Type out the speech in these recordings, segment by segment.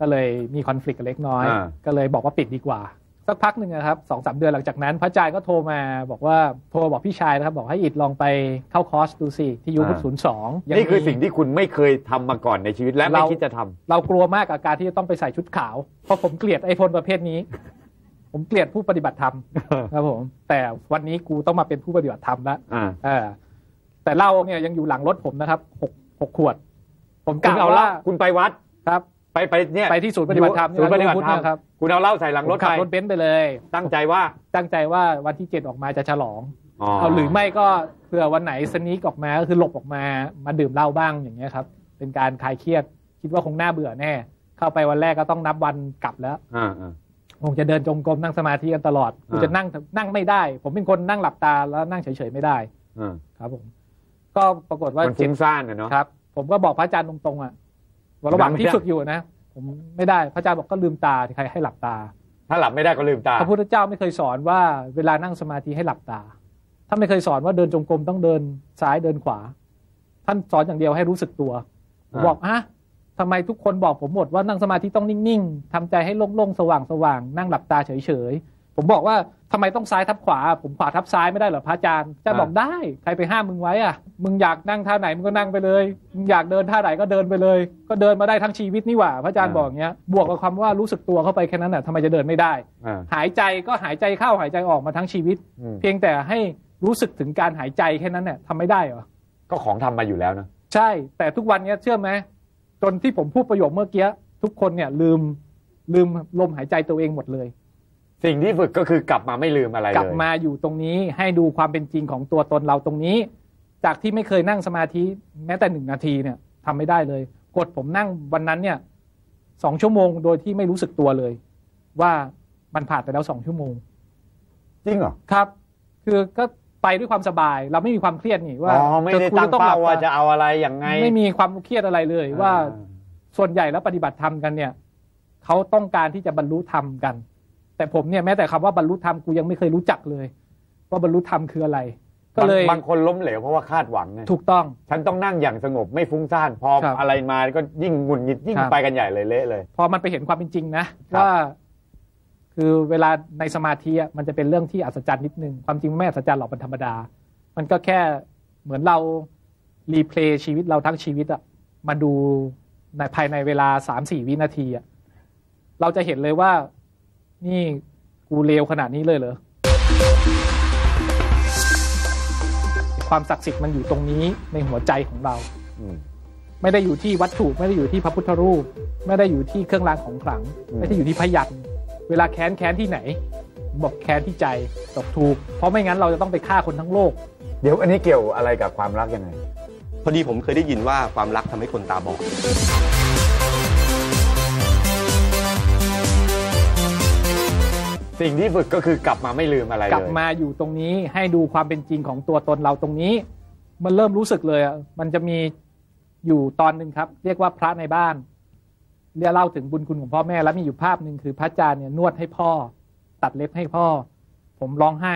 ก็เลยมีคอน FLICT กันเล็กน้อย อ่า ก็เลยบอกว่าปิดดีกว่า สักพักหนึ่งนะครับสองสามเดือนหลังจากนั้น พระอาจารย์ก็โทรมาบอกว่าโทรบอกพี่ชายนะครับ บอกให้อิดลองไปเข้าคอร์สดูสิที่ยูพุทธศูนย์สองนี่คือสิ่งที่คุณไม่เคยทำมาก่อนในชีวิตและไม่เรา คิดจะทำ เรากลัวมากกับการที่จะต้องไปใส่ชุดขาว เพราะผมเกลียดไอ้พลประเภทนี้ ผมเกลียดผู้ปฏิบัติธรรม ครับผม แต่วันนี้กูต้องมาเป็นผู้ปฏิบัติธรรมแล้วอ่า เออ แต่เหล้าเนี่ยยังอยู่หลังรถผมนะครับหกหกขวด ผมกคุณล่าวเอาเหล้าว่าคุณไปวัด ครับ ไปไปเนี่ยไปที่ศูนย์ปฏิบัติธรรมศูนย์ปฏิบัติธรรมเนี่ยครับคุณเอาเหล้าใส่หลังผรมถขัไปบรถเบนซ์ไปเลย ตั้งใจว่าตั้งใจว่าวันที่เจ็ดออกมาจะฉลองอ๋อเอาหรือไม่ก็เผื่อวันไหนสนีกออกมาก็คือหลบออกมามาดื่มเหล้าบ้างอย่างเงี้ยครับ เป็นการคลายเครียด คิดว่าคงน่าเบื่อแน่ เข้าไปวันแรกก็ต้องนับวันกลับแล้วอ่าอ่าคงจะเดินจงกรมนั่งสมาธิกันตลอดกูอ่าจะนั่งนั่งไม่ได้ ผมเป็นคนนั่งหลับตาแล้วนั่งเฉยๆไม่ได้อ่าครับผม ก็ปรากฏว่ามันเจ็ฟุ้ดงซ่านนะเนาะครับ ผมก็บอกพระอาจารย์ตรงๆอะว่า ระหว่างที่ยังไม่ได้ฝึกอยู่นะ ผมไม่ได้พระอาจารย์บอกก็ลืมตาใครให้หลับตา ถ้าหลับไม่ได้ก็ลืมตา พระพุทธเจ้าไม่เคยสอนว่าเวลานั่งสมาธิให้หลับตา ท่านไม่เคยสอนว่าเดินจงกรมต้องเดินซ้ายเดินขวา ท่านสอนอย่างเดียวให้รู้สึกตัวผมอ่าบอกฮะทำไมทุกคนบอกผมหมดว่านั่งสมาธิต้องนิ่ง ๆทำใจให้โล่ง ๆ สว่าง ๆ นั่งหลับตาเฉย ๆ ผมบอกว่า ทำไมต้องซ้ายทับขวา ผมขวาทับซ้ายไม่ได้เหรอพระอาจารย์อาจารย์บอกได้ ใครไปห้ามมึงไว้อะ มึงอยากนั่งท่าไหนมึงก็นั่งไปเลย มึงอยากเดินท่าไหนก็เดินไปเลย ก็เดินมาได้ทั้งชีวิตนี่หว่า พระอาจารย์บอกอย่างเงี้ย บวกกับคำว่ารู้สึกตัวเข้าไปแค่นั้นน่ะทำไมจะเดินไม่ได้อ่าหายใจก็หายใจเข้าหายใจออกมาทั้งชีวิตอืมเพียงแต่ให้รู้สึกถึงการหายใจแค่นั้นเนี่ยทำไม่ได้เหรอ ก็ของทำมาอยู่แล้วนะ ใช่ แต่ทุกวันเนี้ยเชื่อไหมจนที่ผมพูดประโยคเมื่อกี้ทุกคนเนี่ยลืมลืมลมหายใจตัวเองหมดเลย สิ่งที่ฝึกก็คือกลับมาไม่ลืมอะไรเลยกลับมาอยู่ตรงนี้ให้ดูความเป็นจริงของตัวตนเราตรงนี้ จากที่ไม่เคยนั่งสมาธิแม้แต่หนึ่งนาทีเนี่ยทำไม่ได้เลย กดผมนั่งวันนั้นเนี่ยสองชั่วโมงโดยที่ไม่รู้สึกตัวเลย ว่ามันผ่านไปแล้วสองชั่วโมง จริงเหรอครับ คือก็ไปด้วยความสบาย เราไม่มีความเครียดนี่ว่าอ๋อไม่ได้จะคุยตั้งต้องหเป้าลับว่าตจะเอาอะไรอย่างไง ไม่มีความเครียดอะไรเลยว่าอ่ส่วนใหญ่แล้วปฏิบัติธรรมกันเนี่ยเขาต้องการที่จะบรรลุธรรมกัน แต่ผมเนี่ยแม้แต่คำว่าบรรลุธรรมกูยังไม่เคยรู้จักเลย ว่าบรรลุธรรมคืออะไร ก็เลยบางบางคนล้มเหลวเพราะว่าคาดหวังไงถูกต้อง ฉันต้องนั่งอย่างสงบไม่ฟุ้งซ่านพอครับอะไรมาก็ยิ่งหงุดหงิดยิ่งครับไปกันใหญ่เลยเละเลย พอมันไปเห็นความเป็นจริงนะครับว่าคือเวลาในสมาธิอะมันจะเป็นเรื่องที่อัศจรรย์นิดนึง ความจริงมันไม่อัศจรรย์หรอกเป็นธรรมดา มันก็แค่เหมือนเรารีเพลย์ชีวิตเราทั้งชีวิตอะมาดูในภายในเวลาสามสี่วินาทีอะเราจะเห็นเลยว่า นี่กูเลวขนาดนี้เลยเหรอ ความศักดิ์สิทธิ์มันอยู่ตรงนี้ในหัวใจของเราอืมไม่ได้อยู่ที่วัตถุ ไม่ได้อยู่ที่พระพุทธรูป ไม่ได้อยู่ที่เครื่องรางของขลังอืมไม่ได้อยู่ที่พยันเวลาแค้นแค้นที่ไหน บอกแค้นที่ใจตกถูก เพราะไม่งั้นเราจะต้องไปฆ่าคนทั้งโลก เดี๋ยวอันนี้เกี่ยวอะไรกับความรักยังไง พอดีผมเคยได้ยินว่าความรักทำให้คนตาบอด สิ่งที่ฝึกก็คือกลับมาไม่ลืมอะไรเลย กลับมาอยู่ตรงนี้ให้ดูความเป็นจริงของตัวตนเราตรงนี้ มันเริ่มรู้สึกเลยอะมันจะมีอยู่ตอนหนึ่งครับ เรียกว่าพระในบ้านเรียกเล่าถึงบุญคุณของพ่อแม่แล้วมีอยู่ภาพหนึ่งคือพระอาจารย์เนี่ยนวดให้พ่อ ตัดเล็บให้พ่อ ผมร้องไห้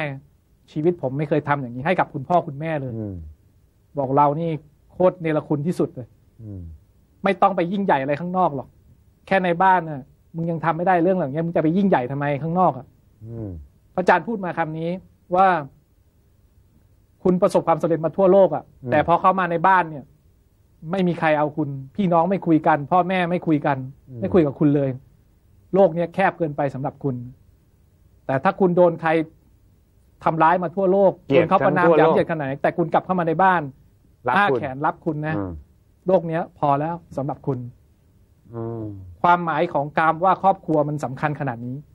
ชีวิตผมไม่เคยทำอย่างนี้ให้กับคุณพ่อคุณแม่เลยอืมบอกเรานี่โคตรเนรคุณที่สุดเลยอืมไม่ต้องไปยิ่งใหญ่อะไรข้างนอกหรอก แค่ในบ้านน่ะมึงยังทำไม่ได้เรื่องเหล่านี้มึงจะไปยิ่งใหญ่ทำไมข้างนอกอะอืม พระอาจารย์พูดมาคำนี้ว่าคุณประสบความสำเร็จมาทั่วโลกอะ แต่พอเข้ามาในบ้านเนี่ย ไม่มีใครเอาคุณ พี่น้องไม่คุยกัน พ่อแม่ไม่คุยกัน ไม่คุยกับคุณเลย โลกเนี้ยแคบเกินไปสำหรับคุณ แต่ถ้าคุณโดนใครทำร้ายมาทั่วโลกเกลียดคุณเขาประนามกันทั่วโลกย้ำเหยียดขนาดไหนแต่คุณกลับเข้ามาในบ้านรักอ้าคุณแขนรับคุณนะอืมโลกเนี้ย พอแล้วสำหรับคุณอืมความหมายของการว่าครอบครัวมันสำคัญขนาดนี้อืม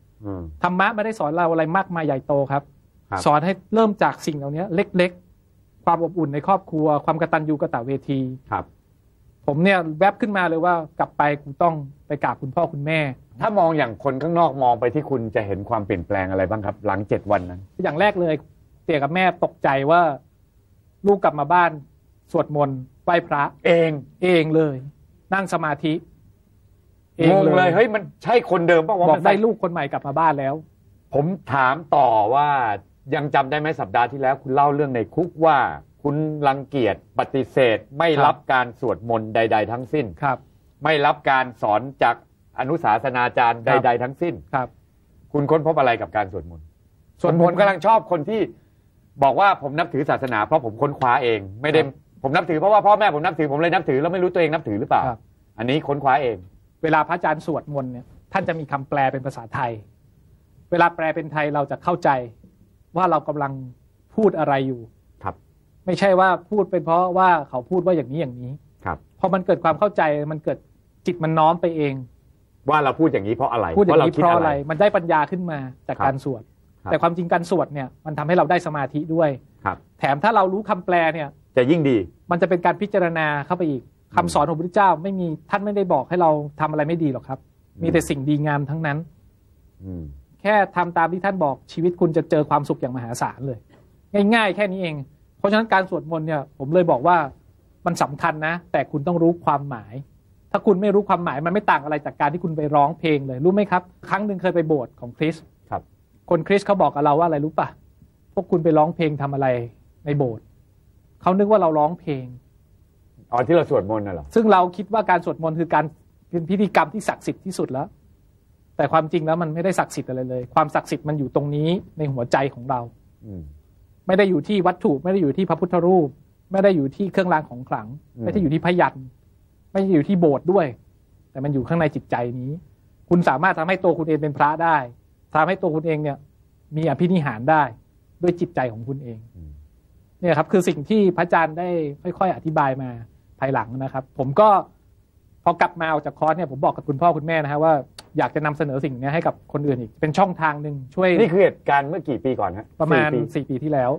ธรรมะไม่ได้สอนเราอะไรมากมายใหญ่โตครับครับ สอนให้เริ่มจากสิ่งเหล่านี้เล็ก ๆ ความอบอุ่นในครอบครัว ความกตัญญูกตเวทีครับ ผมเนี่ยแวบขึ้นมาเลยว่ากลับไปกูต้องไปกราบคุณพ่อคุณแม่ ถ้ามองอย่างคนข้างนอกมองไปที่คุณจะเห็นความเปลี่ยนแปลงอะไรบ้างครับ หลังเจ็ดวันนั้น อย่างแรกเลยเตี่ยกับแม่ตกใจว่า ลูกกลับมาบ้าน สวดมนต์ไหว้พระ เองเองเลย นั่งสมาธิ เองงงเลเลยยเฮ้ยมันใช่คนเดิมป่าวะบอกมันได้ลูกคนใหม่กลับมาบ้านแล้ว ผมถามต่อว่ายังจำได้ไหมสัปดาห์ที่แล้ว คุณเล่าเรื่องในคุกว่า คุณรังเกียจปฏิเสธ ไม่รับการสวดมนต์ใด ๆ ทั้งสิ้น ครับ ไม่รับการสอนจากอนุสาสนาจารย์ครับ ใด ๆ ทั้งสิ้น ครับคุณค้นพบอะไรกับการสวดมนต์สส่ววดนมผนมต์กำลังชอบคนที่บอกว่าผมนับถือศาสนาเพราะผมค้นคว้าเอง ไม่ได้ครับผมนับถือเพราะว่าพ่อแม่ผมนับถือผมเลยนับถือแล้วไม่รู้ตัวเองนับถือหรือเปล่า ครับ อันนี้ค้นคว้าเอง เวลาพระอาจารย์สวดมนต์เนี่ยท่านจะมีคำแปลเป็นภาษาไทย เวลาแปลเป็นไทยเราจะเข้าใจว่าเรากำลังพูดอะไรอยู่ครับ ไม่ใช่ว่าพูดเป็นเพราะว่าเขาพูดว่าอย่างนี้อย่างนี้ครับพอมันเกิดความเข้าใจมันเกิดจิตมันน้อมไปเอง ว่าเราพูดอย่างนี้เพราะอะไรพูดอย่างนี้คิเพราะอะไร มันได้ปัญญาขึ้นมาจากครับการสวดครับแต่ความจริงการสวดเนี่ยมันทำให้เราได้สมาธิด้วยครับ แถมถ้าเรารู้คำแปลเนี่ย จะยิ่งดี มันจะเป็นการพิจารณาเข้าไปอีก คำสอนของพระพุทธเจ้าไม่มีท่านไม่ได้บอกให้เราทำอะไรไม่ดีหรอกครับ มีแต่สิ่งดีงามทั้งนั้นอืมแค่ทำตามที่ท่านบอกชีวิตคุณจะเจอความสุขอย่างมหาศาลเลย ง่ายๆ แค่นี้เอง เพราะฉะนั้นการสวดมนต์เนี่ย ผมเลยบอกว่ามันสำคัญนะ แต่คุณต้องรู้ความหมาย ถ้าคุณไม่รู้ความหมายมันไม่ต่างอะไรจากการที่คุณไปร้องเพลงเลยรู้ไหมครับ ครั้งหนึ่งเคยไปโบสถ์ของคริสต์ครับ คนคริสต์เขาบอกกับเราว่าอะไรรู้ปะพวกคุณไปร้องเพลงทำอะไรในโบสถ์เขานึกว่าเราร้องเพลง อ๋อที่เราสวดมนต์น่ะเหรอซึ่งเราคิดว่าการสวดมนต์คือการเป็นพิธีกรรมที่ศักดิ์สิทธิ์ที่สุดแล้ว แต่ความจริงแล้วมันไม่ได้ศักดิ์สิทธิ์อะไรเลย ความศักดิ์สิทธิ์มันอยู่ตรงนี้ในหัวใจของเราอืมไม่ได้อยู่ที่วัตถุ ไม่ได้อยู่ที่พระพุทธรูป ไม่ได้อยู่ที่เครื่องรางของขลังอืมไม่ได้อยู่ที่พยันไม่ได้อยู่ที่โบสถ์ด้วย แต่มันอยู่ข้างในจิตใจนี้ คุณสามารถทำให้ตัวคุณเองเป็นพระได้ทำให้ตัวคุณเองเนี่ย มีอภินิหารได้ด้วยจิตใจของคุณเองอืมเนี่ยครับ คือสิ่งที่พระอาจารย์ได้ค่อย ๆ อธิบายมา ภายหลังนะครับ ผมก็พอกลับมาออกจากคอร์สเนี่ยผมบอกกับคุณพ่อคุณแม่นะฮะว่าอยากจะนำเสนอสิ่งเนี้ยให้กับคนอื่นอีก เป็นช่องทางหนึ่งช่วยนี่คือเหตุการณ์เมื่อกี่ปีก่อนฮะประมาณสี่ปีสี่ปีที่แล้ว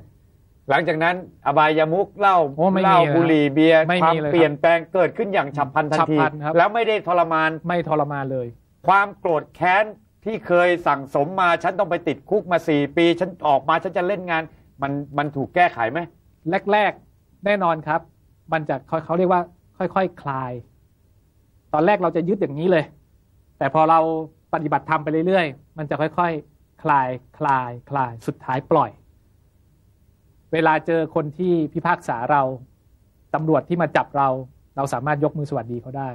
หลังจากนั้นอบายามุกเหล้าโอ้ไม่มีเหล้าเลยบุหรี่เบียร์ไม่ความมีเลยครับเปลี่ยนแปลงเกิดขึ้นอย่างฉับพลันทันฉับทีพลันครับแล้วไม่ได้ทรมานไม่ทรมานเลย ความโกรธแค้นที่เคยสั่งสมมาฉันต้องไปติดคุกมาสี่ปี ฉันออกมาฉันจะเล่นงาน มันมันถูกแก้ไขไหมแรก ๆ แน่นอนครับ มันจะเขาเขาเรียกว่า ค่อยๆคคลาย ตอนแรกเราจะยึดอย่างนี้เลย แต่พอเราปฏิบัติธรรมไปเรื่อยๆ มันจะค่อยๆคลาย คลาย คลาย สุดท้ายปล่อย เวลาเจอคนที่พิพากษาเราตำรวจที่มาจับเรา เราสามารถยกมือสวัสดีเขาได้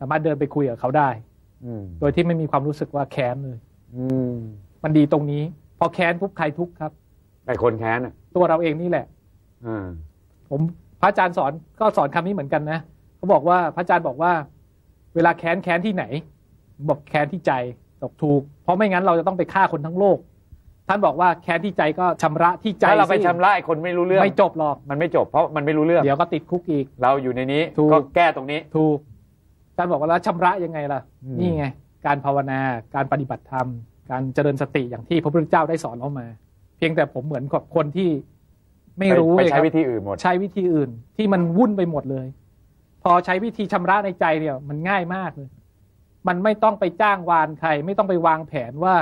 สามารถเดินไปคุยกับเขาได้อืมโดยที่ไม่มีความรู้สึกว่าแค้นเลยอืมมันดีตรงนี้ พอแค้นปุ๊บใครทุกข์ครับไอ้คนแค้นอะตัวเราเองนี่แหละอ่าผมพ ระอาจารย์สอนก็สอนคำนี้เหมือนกันนะเขาบอกว่าพระอาจารย์บอกว่า เวลาแค้นแค้นที่ไหนผมบอกแค้นที่ใจตกถูก เพราะไม่งั้นเราจะต้องไปฆ่าคนทั้งโลก ท่านบอกว่าแค้นที่ใจก็ชำระที่ใจถ้าเราไปสิชำระไอ้คนไม่รู้เรื่องไม่จบหรอกมันไม่จบเพราะมันไม่รู้เรื่องเดี๋ยวก็ติดคุกอีก เราอยู่ในนี้ถูกก็แก้ตรงนี้ถูกอาจารย์บอกว่าแล้วชำระยังไงล่ะอืมนี่ไง การภาวนาการปฏิบัติธรรม การเจริญสติอย่างที่พระพุทธเจ้าได้สอนเรามา เพียงแต่ผมเหมือนกับคนที่ ไม่รู้ไปเลยใช้ครับวิธีอื่นหมด ใช้วิธีอื่น ที่มันวุ่นไปหมดเลย พอใช้วิธีชำระในใจเนี่ย มันง่ายมากเลย มันไม่ต้องไปจ้างวานใคร ไม่ต้องไปวางแผนว่า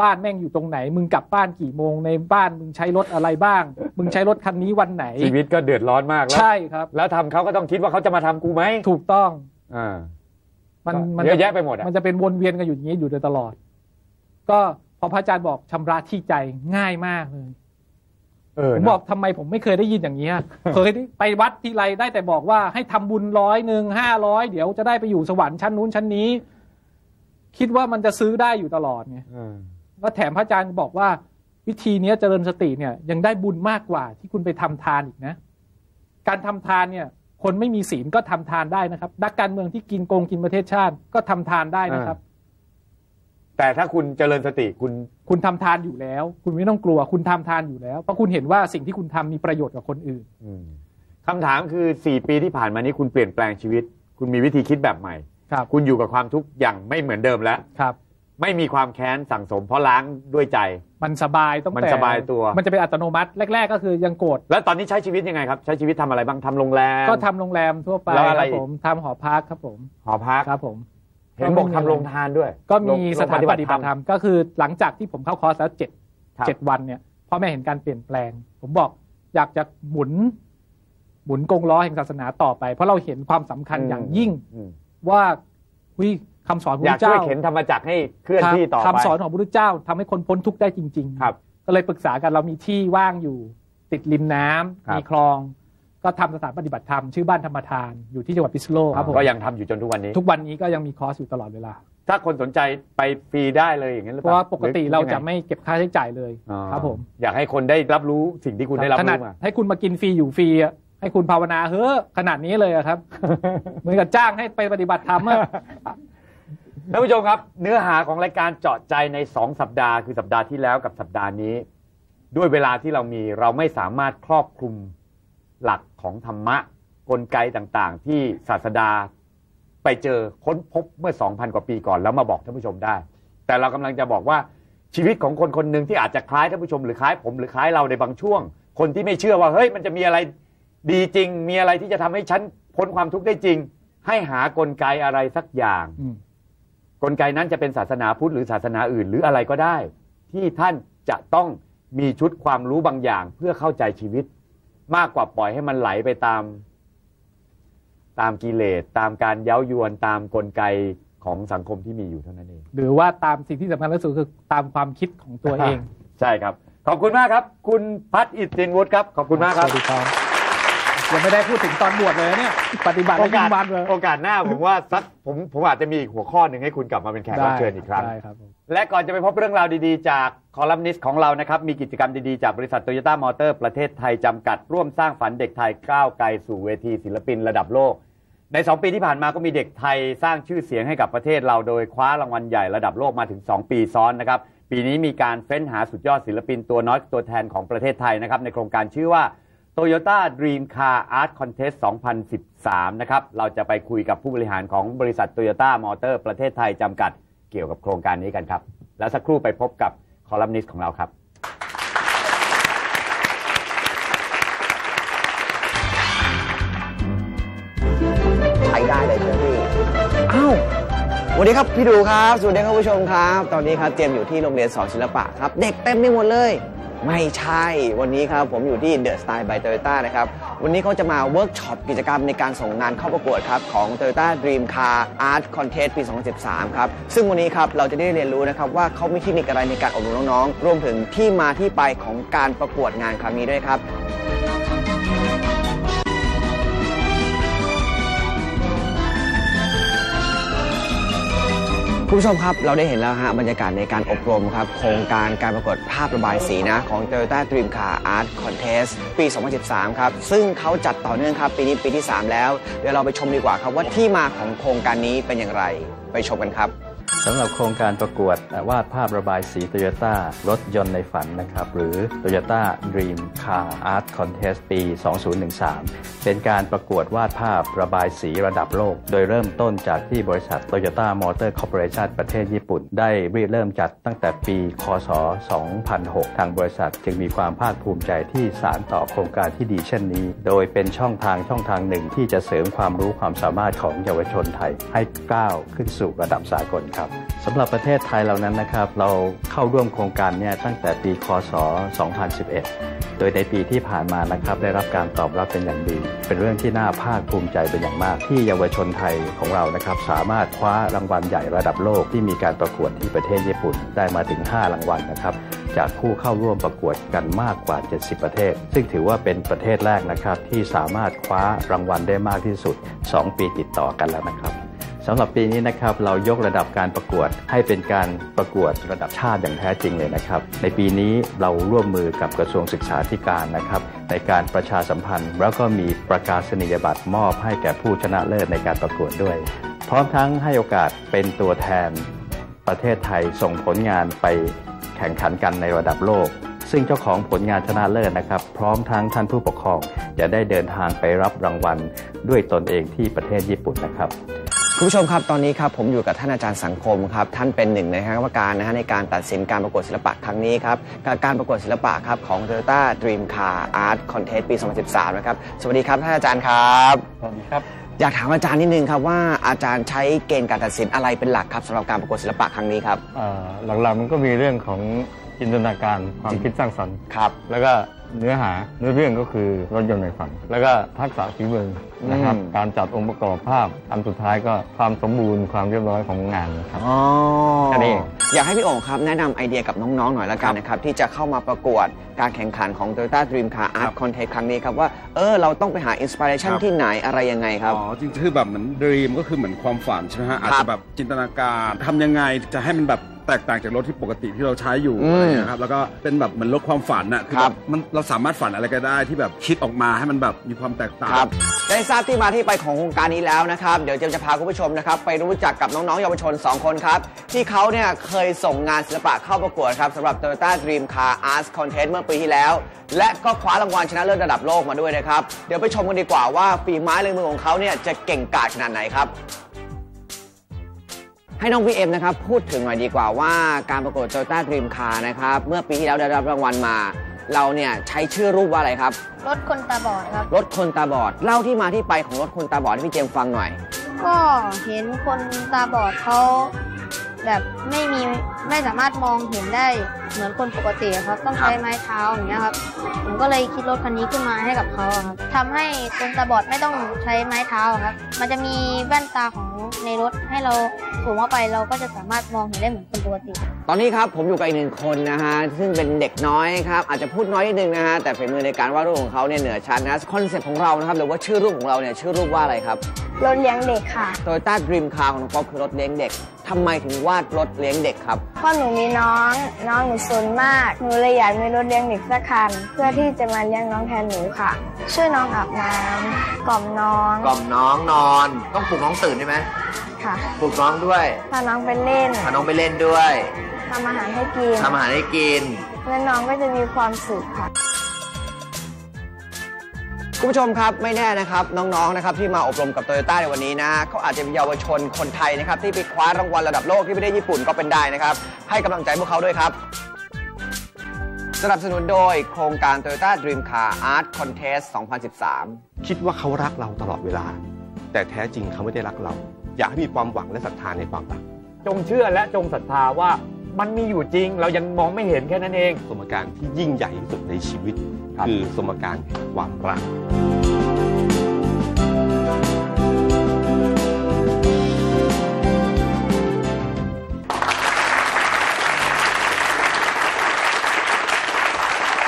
บ้านแม่งอยู่ตรงไหน มึงกลับบ้านกี่โมงในบ้านมึงใช้รถอะไรบ้าง มึงใช้รถคันนี้วันไหน ชีวิตก็เดือดร้อนมากแล้วใช่ครับ แล้วทำเขาก็ต้องคิดว่าเขาจะมาทำกูไหมถูกต้องอ่ามันมันเยอะแยะไปหมดอะมันจะเป็นวนเวียนกันอยู่อย่างนี้อยู่โดยตลอด ก็พอพระอาจารย์บอกชำระที่ใจง่ายมากเลยเออ ผมนะบอกทำไมผมไม่เคยได้ยินอย่างนี้ยเคยได้ไปวัดทีไรได้แต่บอกว่าให้ทำบุญร้อยหนึ่งห้าร้อยเดี๋ยวจะได้ไปอยู่สวรรค์ชั้นนู้นชั้นนี้ คิดว่ามันจะซื้อได้อยู่ตลอดไงเออแล้วแถมพระอาจารย์บอกว่า วิธีเนี้ยเจริญสติเนี่ย ยังได้บุญมากกว่าที่คุณไปทำทานอีกนะ การทำทานเนี่ย คนไม่มีศีลก็ทำทานได้นะครับ นักการเมืองที่กินโกงกินประเทศชาติก็ทำทานได้นะครับ แต่ถ้าคุณเจริญสติคุณคุณทำทานอยู่แล้ว คุณไม่ต้องกลัว คุณทำทานอยู่แล้ว เพราะคุณเห็นว่าสิ่งที่คุณทำมีประโยชน์กับคนอื่น อืมคำถามคือสี่ปีที่ผ่านมานี้คุณเปลี่ยนแปลงชีวิต คุณมีวิธีคิดแบบใหม่ ครับคุณอยู่กับความทุกข์อย่างไม่เหมือนเดิมแล้ว ครับ ไม่มีความแค้นสั่งสมเพราะล้างด้วยใจ มันสบายต้องมันแต่สบายตัว มันจะเป็นอัตโนมัติแรก ๆ ก็คือยังโกรธแล้วตอนนี้ใช้ชีวิตยังไงครับ ใช้ชีวิตทำอะไรบ้างทำโรงแรม ก็ทำโรงแรมทั่วไปแล้วอะไรครับผมทำหอพักครับผมหอพัก ครับผม เห็นบอกทำโรงทานด้วย ก็มีโรงสถานโรงปฏิบัติธรรมก็คือหลังจากที่ผมเข้าคอร์สแล้วเจ็ดครับเจ็ดวันเนี่ยพ่อแม่เห็นการเปลี่ยนแปลง ผมบอกอยากจะหมุน หมุนกงล้อแห่งศาสนาต่อไป เพราะเราเห็นความสำคัญอย่างยิ่งอืมว่าวิคำสอนพระอพุยาทกธช่วยเจ้าเข็นธรรมจักรให้เคลื่อนที่ต่อไปคำสอนของพระพุทธเจ้าทำให้คนพ้นทุกข์ได้จริง ๆ ครับ ก็เลยปรึกษากันเรามีที่ว่างอยู่ ติดริมน้ำครับมีคลอง ก็ทำสถานปฏิบัติธรรมชื่อบ้านธรรมทานอยู่ที่จังหวัดพิษณุโลกครับผมก็ยังทำอยู่จนทุกวันนี้ ทุกวันนี้ก็ยังมีคอร์สอยู่ตลอดเวลา ถ้าคนสนใจไปฟรีได้เลยอย่างนั้นหรือเพเปราะล่าว่าปกติหอเรายังไงจะไม่เก็บค่าใช้จ่ายเลยอ๋อครับผมอยากให้คนได้รับรู้สิ่งที่คุณได้รับขนาดรู้มาให้คุณมากินฟรีอยู่ฟรีอะให้คุณภาวนาเฮ้อขนาดนี้เลยอะครับ เหมือนกับจ้างให้ไปปฏิบัติธรรมอะท่านผู้ชมครับ เนื้อหาของรายการเจาะใจใน 2 สัปดาห์คือสัปดาห์ที่แล้วกับสัปดาห์นี้ ด้วยเวลาที่เรามีเราไม่สามารถครอบคลุม หลักของธรรมะกลไกต่างๆ ที่ศาสดาไปเจอค้นพบเมื่อ 2,000 กว่าปีก่อนแล้วมาบอกท่านผู้ชมได้ แต่เรากำลังจะบอกว่าชีวิตของคนคนหนึ่งที่อาจจะคล้ายท่านผู้ชมหรือคล้ายผมหรือคล้ายเราในบางช่วง คนที่ไม่เชื่อว่าเฮ้ยมันจะมีอะไรดีจริง มีอะไรที่จะทำให้ฉันพ้นความทุกข์ได้จริง ให้หากลไกอะไรสักอย่างกลไกนั้นจะเป็นศาสนาพุทธหรือศาสนาอื่นหรืออะไรก็ได้ ที่ท่านจะต้องมีชุดความรู้บางอย่างเพื่อเข้าใจชีวิต มากกว่าปล่อยให้มันไหลไปตาม ตามกิเลสตามการเย้ายวนตามกลไกของสังคมที่มีอยู่เท่านั้นเอง หรือว่าตามสิ่งที่สำคัญที่สุดคือตามความคิดของตัวเอง ใช่ครับ ขอบคุณมากครับ คุณพัฒอิทธินวุฒิครับ ขอบคุณมากครับสวัสดีครับ ยังไม่ได้พูดถึงตอนบวชเลยนะเนี่ย ปฏิบัติโอแล้วกายิ่สงวันเลยโอกาสหน้าผมว่าสักผมผมอาจจะมีอีกหัวข้อหนึ่งให้คุณกลับมาเป็นแขกรับเชิญอีกครั้ง ได้ครับผม และก่อนจะไปพบเรื่องราวดีๆ จากคอลัมนิสต์ของเรานะครับ มีกิจกรรมดีๆ จากบริษัทโตโยต้ามอเตอร์ประเทศไทย จำกัดร่วมสร้างฝันเด็กไทยก้าวไกลสู่เวทีศิลปินระดับโลก ใน 2 ปีที่ผ่านมาก็มีเด็กไทยสร้างชื่อเสียงให้กับประเทศเราโดยคว้ารางวัลใหญ่ระดับโลกมาถึง 2 ปีซ้อนนะครับ ปีนี้มีการเฟ้นหาสุดยอดศิลปินตัวน้อยตัวแทนของประเทศไทยนะครับในโครงการชื่อว่า Toyota Dream Car Art Contest 2013 นะครับ เราจะไปคุยกับผู้บริหารของบริษัท Toyota Motor ประเทศไทยจำกัดเกี่ยวกับโครงการนี้กันครับ แล้วสักครู่ไปพบกับคอลัมนิสต์ของเราครับ ไปได้เลยเชอรี่อ้าวสวัสดีครับพี่ดูครับ สวัสดีครับผู้ชมครับ ตอนนี้ครับเจมส์อยู่ที่โรงเรียนสอนศิลปะครับ เด็กเต็มไปหมดเลย ไม่ใช่วันนี้ครับผมอยู่ที่เดอะสไตล์ by Toyota นะครับ วันนี้เขาจะมาเวิร์กช็อปกิจกรรมในการส่งงานเข้าประกวดครับ ของ Toyota Dream Car Art Contest ปี 2013 ครับ ซึ่งวันนี้ครับเราจะได้เรียนรู้นะครับ ว่าเขามีเทคนิคอะไรในการอบรมน้องๆ รวมถึงที่มาที่ไปของการประกวดงานครั้งนี้ด้วยครับ คุณผู้ชมครับ เราได้เห็นแล้วฮะบรรยากาศในการอบรมครับ โครงการการประกวดภาพระบายสีนะ ของ Toyota Dream Car Art Contest ปี 2013 ครับ ซึ่งเขาจัดต่อเนื่องครับ ปีนี้ปีที่ 3 แล้ว เดี๋ยวเราไปชมดีกว่าครับว่าที่มาของโครงการนี้เป็นอย่างไร ไปชมกันครับ สำหรับโครงการประกวดวาดภาพระบายสี Toyota รถยนต์ในฝันนะครับ หรือ Toyota Dream Car Art Contest ปี 2013 เป็นการประกวดวาดภาพระบายสีระดับโลก โดยเริ่มต้นจากที่บริษัท Toyota Motor Corporation ประเทศญี่ปุ่น ได้ริเริ่มจัดตั้งแต่ปี คศ 2006 ทางบริษัทจึงมีความภาคภูมิใจที่สารต่อโครงการที่ดีเช่นนี้ โดยเป็นช่องทางช่องทางหนึ่งที่จะเสริมความรู้ความสามารถของเยาวชนไทยให้ก้าวขึ้นสู่ระดับสากลครับสำหรับประเทศไทยเรานั้นนะครับ เราเข้าร่วมโครงการเนี่ยตั้งแต่ปีคศ 2011 โดยในปีที่ผ่านมานะครับ ได้รับการตอบรับเป็นอย่างดี เป็นเรื่องที่น่าภาคภูมิใจเป็นอย่างมาก ที่เยาวชนไทยของเรานะครับ สามารถคว้ารางวัลใหญ่ระดับโลกที่มีการประกวดที่ประเทศญี่ปุ่นได้มาถึง 5 รางวัลนะครับจากผู้เข้าร่วมประกวดกันมากกว่า 70 ประเทศ ซึ่งถือว่าเป็นประเทศแรกนะครับ ที่สามารถคว้ารางวัลได้มากที่สุด 2 ปีติดต่อกันแล้วนะครับ สำหรับปีนี้นะครับเรายกระดับการประกวดให้เป็นการประกวดระดับชาติอย่างแท้จริงเลยนะครับ ในปีนี้เราร่วมมือกับกระทรวงศึกษาธิการนะครับ ในการประชาสัมพันธ์ แล้วก็มีประกาศนียบัตรมอบให้แก่ผู้ชนะเลิศในการประกวดด้วย พร้อมทั้งให้โอกาสเป็นตัวแทน ประเทศไทยส่งผลงานไปแข่งขันกันในระดับโลก ซึ่งเจ้าของผลงานชนะเลิศนะครับ พร้อมทั้งท่านผู้ปกครองจะได้เดินทางไปรับรางวัลด้วยตนเองที่ประเทศญี่ปุ่นนะครับ คุณผู้ชมครับตอนนี้ครับผมอยู่กับท่านอาจารย์สังคมครับท่านเป็นหนึ่งในคณะกรรมการนะฮะในการตัดสินการประกวดศิลปะครั้งนี้ครับกับการประกวดศิลปะครับของ Toyota Dream Car Art Contest ปี 2013 นะครับสวัสดีครับท่านอาจารย์ครับสวัสดีครับ อยากถามอาจารย์นิดนึงครับว่าอาจารย์ใช้เกณฑ์การตัดสินอะไรเป็นหลักครับสำหรับการประกวดศิลปะครั้งนี้ครับเอ่อหลักๆมันก็มีเรื่องของจินตนาการความคิดสร้างสรรค์ครับ แล้วก็ เนื้อหาเนื้อเรื่องก็คือรถยนต์ในฝัน แล้วก็ทักษะฝีมือนะครับอืมการจัดองค์ประกอบภาพอันสุดท้ายก็ความสมบูรณ์ความเรียบร้อยของงานนะครับอ๋อแค่นี้เองอยากให้พี่โอ่งครับแนะนำไอเดียกับน้องๆหน่อยละกันนะครับที่จะเข้ามาประกวดการแข่งขันของ Toyota Dream Car Art Contest ครั้งนี้ครับว่าเออเราต้องไปหาอินสปิเรชันครับที่ไหนอะไรยังไงครับอ๋อจริงๆคือแบบเหมือนด e ีมก็คือเหมือนความฝันใช่ไหมฮะอาจครัจะบแบบจินตนาการทำยังไงจะให้มันแบบแตกต่างจากรถที่ปกติที่เราใช้อยู่อืมอะไรอย่างเงี้ยครับแล้วก็เป็นแบบเหมือนรถความฝันน่ะคือคแบรับบมันเราสามารถฝันอะไรก็ได้ที่แบบคิดออกมาให้มันแบบมีความแตกต่าง ครับได้ทราบที่มาที่ไปของโครงการนี้แล้วนะครับ เดี๋ยวเจมส์จะพาคุณผู้ชมนะครับ ไปรู้จักกับน้อง ๆ เยาวชน 2 คนครับ ที่เขาเนี่ยเคยส่งงานศิลปะเข้าประกวดครับสำหรับ Toyota Dream Car Arts Contest เมื่อปีที่แล้ว และก็คว้ารางวัลชนะเลิศระดับโลกมาด้วยนะครับ เดี๋ยวไปชมกันดีกว่าว่าฝีไม้ลายมือของเขาเนี่ยจะเก่งกาจขนาดไหนครับ ให้น้องพีเอ็มนะครับพูดถึงหน่อยดีกว่าว่าการประกวด Toyota Dream Car นะครับเมื่อปีที่แล้วได้รับรางวัลมา เราเนี่ยใช้ชื่อรูปว่าอะไรครับ รถคนตาบอดครับ รถคนตาบอดเล่าที่มาที่ไปของรถคนตาบอดให้พี่เจมส์ฟังหน่อย ก็เห็นคนตาบอดเขาแบบไม่มี ไม่สามารถมองเห็นได้เหมือนคนปกติครับ ต้องใช้ไม้เท้าอย่างเงี้ยครับ ผมก็เลยคิดรถคันนี้ขึ้นมาให้กับเขาครับทำให้คนตาบอดไม่ต้องใช้ไม้เท้าครับ มันจะมีแว่นตาของในรถให้เราสวมเข้าไปเราก็จะสามารถมองเห็นได้เหมือนคนปกติ ตอนนี้ครับผมอยู่กับอีกหนึ่งคนนะฮะซึ่งเป็นเด็กน้อยครับอาจจะพูดน้อยนิดนึงนะฮะแต่ฝีมือในการวาดรูปของเขาเนี่ยเหนือชั้นนะคอนเซ็ปต์ของเรานะครับหรือว่าชื่อรูปของเราเนี่ยชื่อรูปว่าอะไรครับรถเลี้ยงเด็กค่ะ Toyota Dream Car ของน้องป๊อปคือรถเลี้ยงเด็กทำไมถึงวาดรถเลี้ยงเด็กครับเพราะหนูมีน้อง น้องหนูซนมาก หนูเลยอยากมีรถเลี้ยงเด็กสักคัน เพื่อที่จะมาเลี้ยงน้องแทนหนูค่ะ ช่วยน้องอาบน้ำกล่อมน้อง กล่อมน้องนอน ต้องปลุกน้องตื่นใช่ไหมค่ะ ปลุกน้องด้วย พาน้องไปเล่น พาน้องไปเล่นด้วย ทำอาหารให้กิน ทำอาหารให้กิน แล้วน้องก็จะมีความสุขค่ะ คุณผู้ชมครับไม่แน่นะครับน้องๆนะครับที่มาอบรมกับโตโยต้าในวันนี้นะเขาอาจจะเป็นเยาวชนคนไทยนะครับที่ไปคว้ารางวัลระดับโลกที่ประเทศญี่ปุ่นก็เป็นได้นะครับ ให้กำลังใจพวกเขาด้วยครับ สนับสนุนโดยโครงการ Toyota Dream Car Art Contest 2013 คิดว่าเขารักเราตลอดเวลา แต่แท้จริงเขาไม่ได้รักเรา อยากให้มีความหวังและศรัทธาในความรักจงเชื่อและจงศรัทธาว่ามันมีอยู่จริง เรายังมองไม่เห็นแค่นั้นเองสมการที่ยิ่งใหญ่ที่สุดในชีวิต ครับคือสมการแห่งความรัก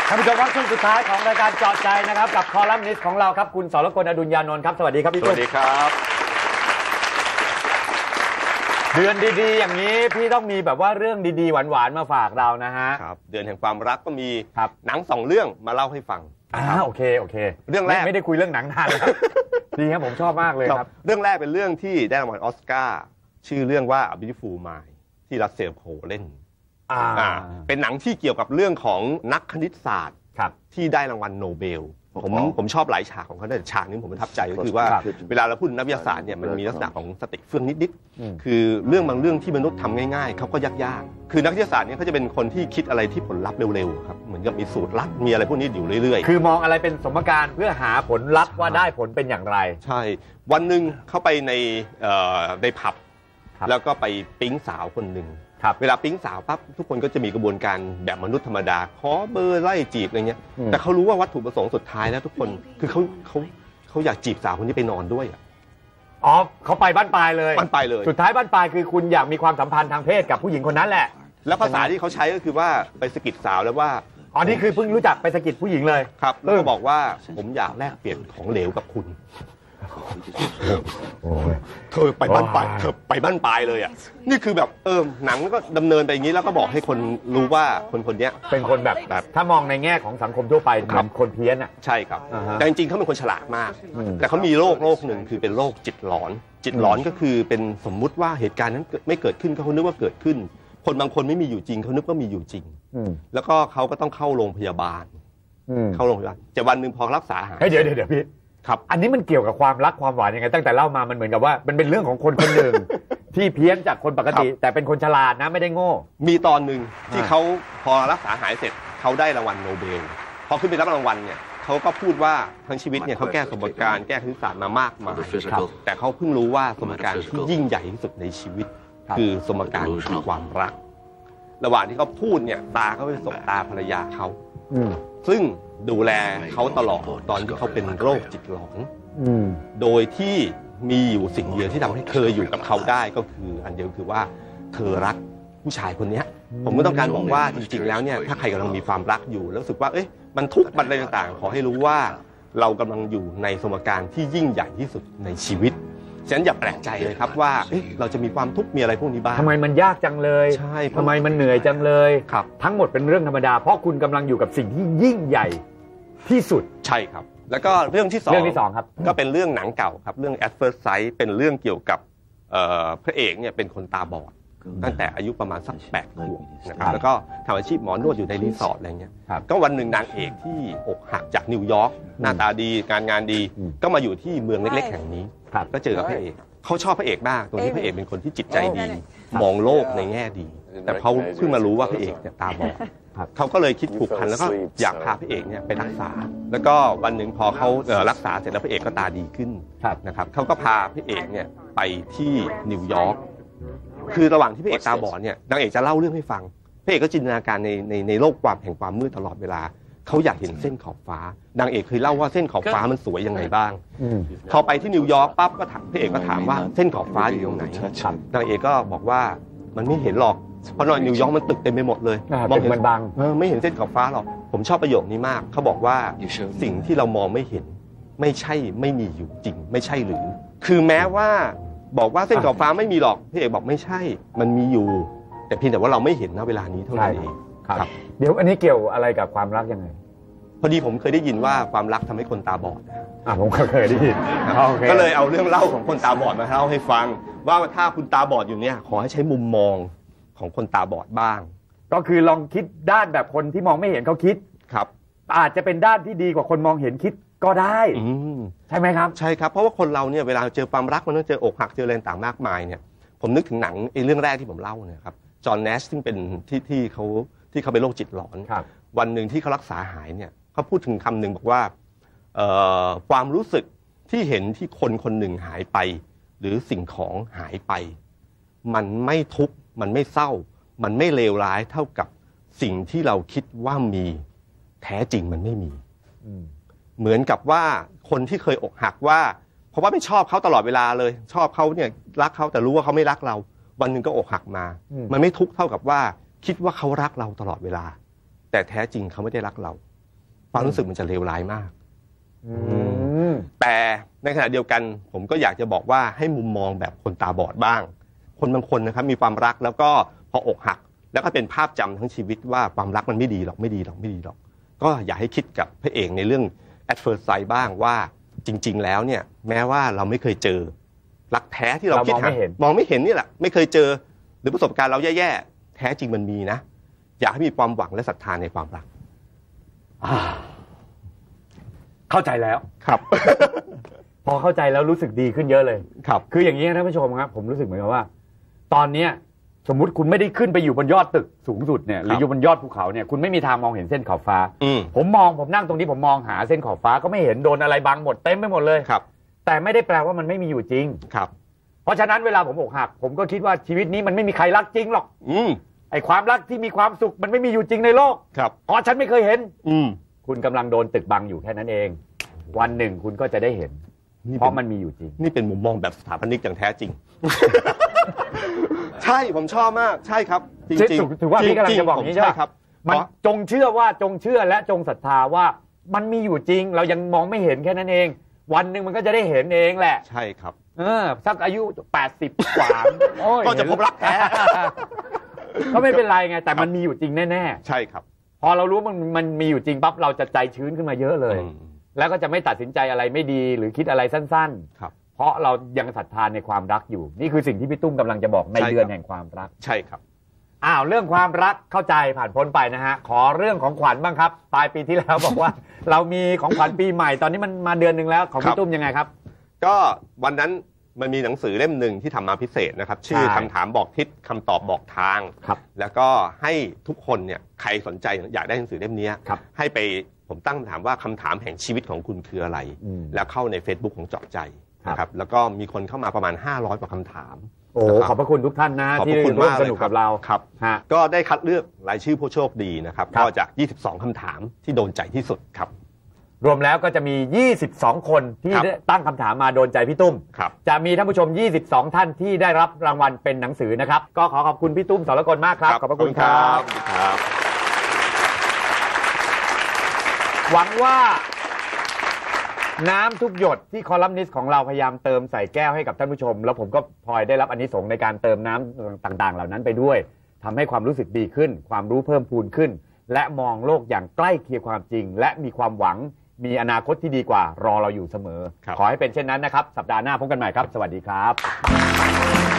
ท่านผู้ชมครับช่วงสุดท้ายของรายการเจาะใจนะครับ กับคอลัมนิสต์ของเราครับ คุณสรกลอดุลยานนท์ครับ สวัสดีครับพี่สตุ้วัสดีครับ เดือนดีๆ อย่างนี้พี่ต้องมีแบบว่าเรื่องดีๆ หวานๆ มาฝากเรานะฮะ ครับ เดือนแห่งความรักก็มีครับ หนังสองเรื่องมาเล่าให้ฟัง อ่านะครับโอเคโอเคเรื่องแรก ไม่ไม่ได้คุยเรื่องหนังนานแล้วดีครับผมชอบมากเลยครับ เรื่องแรกเป็นเรื่องที่ได้รางวัลออสการ์ชื่อเรื่องว่า A Beautiful Mind ที่รัสเซลโคเล่นอ่าอ่าเป็นหนังที่เกี่ยวกับเรื่องของนักคณิตศาสตร์ ครับ ที่ได้รางวัลโนเบล ผมผมชอบหลายฉากของเขาแต่ฉากนี้ผมประทับใจก็คือว่าครับเวลาเราพูดนักวิทยาศาสตร์เนี่ยมันมีลักษณะของสติเฟื่องนิดอืมๆคือเรื่องบางเรื่องที่มนุษย์ทำง่ายๆเขาก็ยากๆคือนักวิทยาศาสตร์เนี่ยเขาจะเป็นคนที่คิดอะไรที่ผลลัพธ์เร็วๆครับเหมือนกับมีสูตรลัดมีอะไรพวกนี้อยู่เรื่อยๆ คือมองอะไรเป็นสมการเพื่อหาผลลัพธ์ว่าได้ผลเป็นอย่างไร ใช่ วันหนึ่งเข้าไปในเอ่อในผับครับแล้วก็ไปปิ๊งสาวคนหนึ่งครับ เวลาปิ๊งสาวปั๊บทุกคนก็จะมีกระบวนการแบบมนุษย์ธรรมดาขอเบอร์ไล่จีบอะไรเงี้ยอืมแต่เขารู้ว่าวัตถุประสงค์สุดท้ายแล้วทุกคนคือเขาเขาเขาอยากจีบสาวคนนี้ไปนอนด้วยอะ อ๋อเขาไปบ้านปลายเลยมันไปเลย สุดท้ายบ้านปลายคือคุณอยากมีความสัมพันธ์ทางเพศกับผู้หญิงคนนั้นแหละแล้วภาษาที่เขาใช้ก็คือว่าไปสะกิดสาวแล้วว่าอ๋อนี่คือเพิ่งรู้จักไปสะกิดผู้หญิงเลย ครับแล้วก็บอกว่าผมอยากแลกเปลี่ยนของเหลวกับคุณ เธอไปบ้านปลายเธอไปบ้านปลายเลยอะ นี่คือแบบเออหนังก็ดำเนินไปอย่างนี้แล้วก็บอกให้คนรู้ว่าคนคนเนี้ย เป็นคนแบบแบบ ถ้ามองในแง่ของสังคมทั่วไปเหมือนคนเพี้ยนอะ ใช่ครับ อ่าฮะแต่จริงๆเขาเป็นคนฉลาดมาก อืม แต่เขามีโรคโรคหนึ่งคือเป็นโรคจิตหลอน จิตหลอนก็คือเป็นสมมุติว่าเหตุการณ์นั้นเกิดไม่เกิดขึ้นเขานึกว่าเกิดขึ้น คนบางคนไม่มีอยู่จริงเขานึกว่ามีอยู่จริง อืมแล้วก็เขาก็ต้องเข้าโรงพยาบาล อืมเข้าโรงพยาบาลแต่วันหนึ่งพอรักษาหาย เฮ้ยเดี๋ยวเดี๋ยวเดี๋ยวพี่ ครับ อันนี้มันเกี่ยวกับความรักความหวานยังไงตั้งแต่เล่ามามันเหมือนกับว่ามันเป็นเรื่องของคนคนหนึ่ง ที่เพี้ยนจากคนปกติ แต่เป็นคนฉลาดนะไม่ได้โง่ มีตอนหนึ่งที่อ่าเขาพอรักษาหายเสร็จเขาได้รางวัลโนเบลพอขึ้นไปรับรางวัลเนี่ยเขาก็พูดว่าทั้งชีวิตเนี่ยเขาแก้สมการแก้คณิตศาสตร์มามากมายครับแต่เขาเพิ่งรู้ว่าสมการที่ยิ่งใหญ่ที่สุดในชีวิตครับคือสมการคือความรัก ระหว่างที่เขาพูดเนี่ยตาเขาไปสบตาภรรยาเขาอืม ซึ่งดูแลเขาตลอดตอนที่เขาเป็นโรคจิตหลอนอืมโดยที่มีอยู่สิ่งเดียวที่ทำให้เธออยู่กับเขาได้ก็คือ อันเดียวคือว่าเธอรักผู้ชายคนเนี้ยผมก็ต้องการบอกว่าจริงๆแล้วเนี่ยถ้าใครกำลังมีความรักอยู่แล้วรู้สึกว่าเอ๊ะมันทุกข์มันอะไรต่างๆ ขอให้รู้ว่าเรากำลังอยู่ในสมการที่ยิ่งใหญ่ที่สุดในชีวิต ฉะนั้นอย่าแปลกใจเลยครับว่าเอ๊ะเราจะมีความทุกข์มีอะไรพวกนี้บ้างทำไมมันยากจังเลยใช่ทำไมมันเหนื่อยจังเลยครับทั้งหมดเป็นเรื่องธรรมดา เพราะคุณกำลังอยู่กับสิ่งที่ยิ่งใหญ่ที่สุดใช่ครับ แล้วก็เรื่องที่สองเรื่องที่สองครับก็เป็นเรื่องหนังเก่าครับเรื่อง at first sight เป็นเรื่องเกี่ยวกับเอ่อพระเอกเนี่ยเป็นคนตาบอดตั้งแต่อายุประมาณสักแปดขวบนะครับแล้วก็ทำอาชีพหมอนวดอยู่ในรีสอร์ทอะไรเงี้ยครับก็วันหนึ่งนางเอกที่อกหักจากนิวยอร์กหน้าตาดีการงานดีอืมก็มาอยู่ที่เมืองเล็ก ๆ แห่งนี้ ครับก็เจอกับพระเอกเขาชอบพระเอกมากตรงที่พระเอกเป็นคนที่จิตใจดี มองโลกในแง่ดี แต่เขาเพิ่งมารู้ว่าพระเอกเนี่ยตาบอดครับเขาก็เลยคิดผูกพันแล้วก็อยากพาพระเอกเนี่ยไปรักษา แล้วก็วันหนึ่งพอเขาเอ่อรักษาเสร็จแล้วพระเอกก็ตาดีขึ้นครับนะครับเขาก็พาพระเอกเนี่ยไปที่นิวยอร์กคือระหว่างที่พระเอกตาบอดเนี่ยนางเอกจะเล่าเรื่องให้ฟังพระเอกก็จินตนาการในในในโลกความแห่งความมืดตลอดเวลา เขาอยากเห็นเส้นขอบฟ้านางเอกเคยเล่าว่าเส้นขอบฟ้ามันสวยยังไงบ้างอืมพอไปที่นิวยอร์กปั๊บก็ถามพระเอกก็ถามว่าเส้นขอบฟ้าอยู่ตรงไหนครับนางเอกก็บอกว่ามันไม่เห็นหรอกเพราะนอนนิวยอร์กมันตึกเต็มไปหมดเลยอ่ามองตึเห็กมันบังเออไม่เห็นเส้นขอบฟ้าหรอกผมชอบประโยคนี้มากเขาบอกว่าสิ่งที่เรามองไม่เห็น ไม่ใช่ไม่มีอยู่จริง ไม่ใช่หรือ คือแม้ว่าบอกว่าเส้นขอบฟ้าไม่มีหรอกพี่เอกบอกไม่ใช่ มันมีอยู่ แต่เพียงแต่ว่าเราไม่เห็นนะเวลานี้เท่านั้นเอง ครับครับ เดี๋ยวอันนี้เกี่ยวอะไรกับความรักยังไง พอดีผมเคยได้ยินว่าความรักทำให้คนตาบอด อะผมก็เคยได้ยินโอคก็เลยเอาเรื่องเล่าของคนตาบอดมาเล่าให้ฟัง ว่าถ้าคุณตาบอดอยู่เนี่ย ขอให้ใช้มุมมองของคนตาบอดบ้าง ก็คือลองคิดด้านแบบคนที่มองไม่เห็นเขาคิด ครับอาจจะเป็นด้านที่ดีกว่าคนมองเห็นคิดก็ได้ อืมใช่ไหมครับ ใช่ครับ เพราะว่าคนเราเนี่ยเวลาเจอความรักมันต้องเจออกหักเจออะไรต่างๆมากมายเนี่ย ผมนึกถึงหนังไอ้เรื่องแรกที่ผมเล่าเนี่ยครับ จอห์นเนชซึ่งเป็นที่ที่เขา ที่เขาเป็นโรคจิตหลอนครับวันหนึ่งที่เขารักษาหายเนี่ยเขาพูดถึงคำหนึ่งบอกว่าเอ่อความรู้สึกที่เห็นที่คนคนหนึ่งหายไป หรือสิ่งของหายไป มันไม่ทุกข์มันไม่เศร้า มันไม่เลวร้ายเท่ากับสิ่งที่เราคิดว่ามีแท้จริงมันไม่มีอืมเหมือนกับว่าคนที่เคยอกหักว่า เพราะว่าไม่ชอบเขาตลอดเวลาเลย ชอบเขาเนี่ยรักเขาแต่รู้ว่าเขาไม่รักเรา วันหนึ่งก็อกหักมาอืมมันไม่ทุกข์เท่ากับว่า คิดว่าเขารักเราตลอดเวลา แต่แท้จริงเขาไม่ได้รักเรา ความรู้สึกมันจะเลวร้ายมากอืมแต่ในขณะเดียวกัน ผมก็อยากจะบอกว่าให้มุมมองแบบคนตาบอดบ้าง คนบางคนนะครับ มีความรักแล้วก็พออกหัก แล้วก็เป็นภาพจำทั้งชีวิตว่าความรักมันไม่ดีหรอกไม่ดีหรอกไม่ดีหรอก ก็อยากให้คิดกับพระเอกในเรื่อง at first sight บ้างว่าจริง ๆ แล้วเนี่ย แม้ว่าเราไม่เคยเจอรักแท้ที่เราเราคิดมองหาไม่เห็นมองไม่เห็นนี่แหละไม่เคยเจอ หรือประสบการณ์เราแย่ๆ แท้จริงมันมีนะ อยากให้มีความหวังและศรัทธาในความรัก อ่า เข้าใจแล้ว ครับ พอเข้าใจแล้วรู้สึกดีขึ้นเยอะเลย ครับ คืออย่างนี้นะท่านผู้ชมครับ ผมรู้สึกเหมือนกับว่า ตอนเนี้ยสมมุติคุณไม่ได้ขึ้นไปอยู่บนยอดตึกสูงสุดเนี่ยหรืออยู่บนยอดภูเขาเนี่ยคุณไม่มีทางมองเห็นเส้นขอบฟ้าอืมผมมองผมนั่งตรงนี้ผมมองหาเส้นขอบฟ้าก็ไม่เห็นโดนอะไรบังหมดเต็มไปหมดเลยครับ แต่ไม่ได้แปลว่ามันไม่มีอยู่จริงครับ เพราะฉะนั้นเวลาผมอกหัก ผมก็คิดว่าชีวิตนี้มันไม่มีใครรักจริงหรอก อืมไอ้ความรักที่มีความสุขมันไม่มีอยู่จริงในโลกครับเพราะฉันไม่เคยเห็น อืมคุณกำลังโดนตึกบังอยู่แค่นั้นเอง วันหนึ่งคุณก็จะได้เห็น นี่เพเป็นราะมันมีอยู่จริง นี่เป็นมุมมองแบบสถาปนิกอย่างแท้จริง ใช่ผมชอบมากใช่ครับ จริงถือๆถือว่าพี่กำลังจะบอกอย่างนี้ใช่ใช่ปะ ครับมันเพราะ จงเชื่อว่าจงเชื่อและจงศรัทธาว่ามันมีอยู่จริง เรายังมองไม่เห็นแค่นั้นเอง วันหนึ่งมันก็จะได้เห็นเองแหละ ใช่ครับ เออสักอายุ80กว่าโอ้ยก็จะพบรักแท้ก็ไม่เป็นไรไง แต่มันมีอยู่จริงแน่ใช่ครับๆพอเรารู้ว่ามันมันมีอยู่จริงปั๊บเราจะใจชื้นขึ้นมาเยอะเลยอืมแล้วก็จะไม่ตัดสินใจอะไรไม่ดีหรือคิดอะไรสั้นครับๆเพราะเรายังศรัทธานในความรักอยู่ นี่คือสิ่งที่พี่ตุ้มกำลังจะบอกในใช่ครับเดือนแห่งความรัก ใช่ครับอ้าวเรื่องความรักเข้าใจผ่านพ้นไปนะฮะ ขอเรื่องของขวัญบ้างครับปลายปีที่แล้วบอกว่า เรามีของขวัญปีใหม่ตอนนี้มันมาเดือนหนึ่งแล้วของครัพี่บตุ้มยังไงครับ ก็วันนั้นมันมีหนังสือเล่มหนึ่งที่ทำมาพิเศษนะครับ ชื่อใช่คำถามบอกทิศคำตอบบอกทางครับแล้วก็ให้ทุกคนเนี่ยใครสนใจอยากได้หนังสือเล่มเนี้ยครับให้ไปผมตั้งคำถามว่าคำถามแห่งชีวิตของคุณคืออะไรอืมแล้วเข้าใน Facebook ของเจาะใจครับนะครับแล้วก็มีคนเข้ามาประมาณ 500 กว่าคำถามโอ้นะครับขอบพระคุณทุกท่านนะขอบพที่ระคุณร่วมมากสเลยนุกครักับเราครับฮะก็ได้คัดเลือกรายชื่อผู้โชคดีนะครับครับก็จาก 22คำถามที่โดนใจที่สุดครับ รวมแล้วก็จะมี 22 คนที่ครับได้ตั้งคำถามมาโดนใจพี่ตุ้ม ครับ จะมีท่านผู้ชม 22 ท่านที่ได้รับรางวัลเป็นหนังสือนะครับ ก็ขอขอบคุณพี่ตุ้มสรกลมากครับ ขอบพระคุณครับ ครับ หวังว่า น้ำทุกหยดที่คอลัมนิสต์ของเราพยายามเติมใส่แก้วให้กับท่านผู้ชม แล้วผมก็พลอยได้รับอนนิสงส์ในการเติมน้ำต่าง ๆ เหล่านั้นไปด้วยทำให้ความรู้สึกดีขึ้น ความรู้เพิ่มพูนขึ้น และมองโลกอย่างใกล้เคียงความจริง และมีความหวัง มีอนาคตที่ดีกว่ารอเราอยู่เสมอครับขอให้เป็นเช่นนั้นนะครับ สัปดาห์หน้าพบกันใหม่ครับ สวัสดีครับ